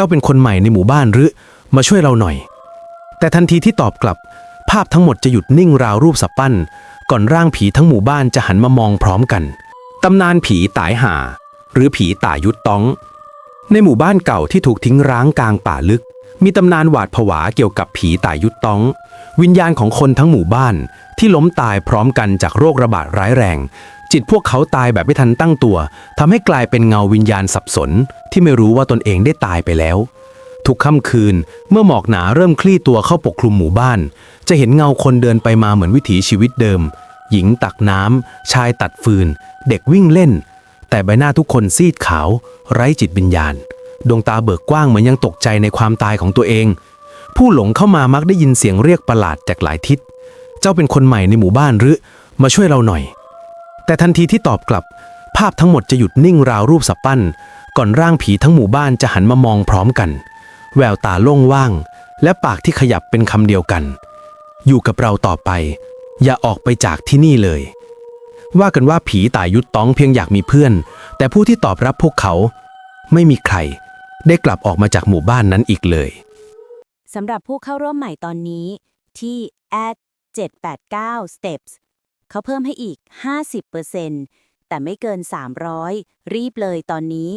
จ้าเป็นคนใหม่ในหมู่บ้านหรือ มาช่วยเราหน่อย แต่ทันทีที่ตอบกลับ ภาพทั้งหมดจะหยุดนิ่งราวรูปสับปั้น ก่อนร่างผีทั้งหมู่บ้านจะหันมามองพร้อมกันตำนานผีตายหา หรือผีตายุดต้อง ในหมู่บ้านเก่าที่ถูกทิ้งร้างกลางป่าลึก มีตำนานหวาดผวาเกี่ยวกับผีตายยุดต้อง วิญญาณของคนทั้งหมู่บ้านที่ล้มตายพร้อมกันจากโรคระบาดร้ายแรง จิตพวกเขาตายแบบไม่ทันตั้งตัวทำให้กลายเป็นเงาวิญญาณสับสน ที่ไม่รู้ว่าตนเองได้ตายไปแล้ว ทุกค่ำคืน เมื่อหมอกหนาเริ่มคลี่ตัวเข้าปกคลุมหมู่บ้าน จะเห็นเงาคนเดินไปมาเหมือนวิถีชีวิตเดิม หญิงตักน้ำชายตัดฟืน เด็กวิ่งเล่น แต่ใบหน้าทุกคนซีดขาว ไร้จิตวิญญาณ ดวงตาเบิกกว้างเหมือนยังตกใจในความตายของตัวเอง ผู้หลงเข้ามามักได้ยินเสียงเรียกประหลาดจากหลายทิศ เจ้าเป็นคนใหม่ในหมู่บ้านหรือ มาช่วยเราหน่อย แต่ทันทีที่ตอบกลับ ภาพทั้งหมดจะหยุดนิ่งราวรูปสับปั้น ก่อนร่างผีทั้งหมู่บ้านจะหันมามองพร้อมกัน แววตาโล่งว่าง และปากที่ขยับเป็นคำเดียวกัน อยู่กับเราต่อไป อย่าออกไปจากที่นี่เลย ว่ากันว่าผีตายยุดต้องเพียงอยากมีเพื่อน แต่ผู้ที่ตอบรับพวกเขา ไม่มีใคร ได้กลับออกมาจากหมู่บ้านนั้นอีกเลยสำหรับผู้เข้าร่วมใหม่ตอนนี้ที่ at 789 steps เขาเพิ่มให้อีก 50%แต่ไม่เกิน 300 รีบเลยตอนนี้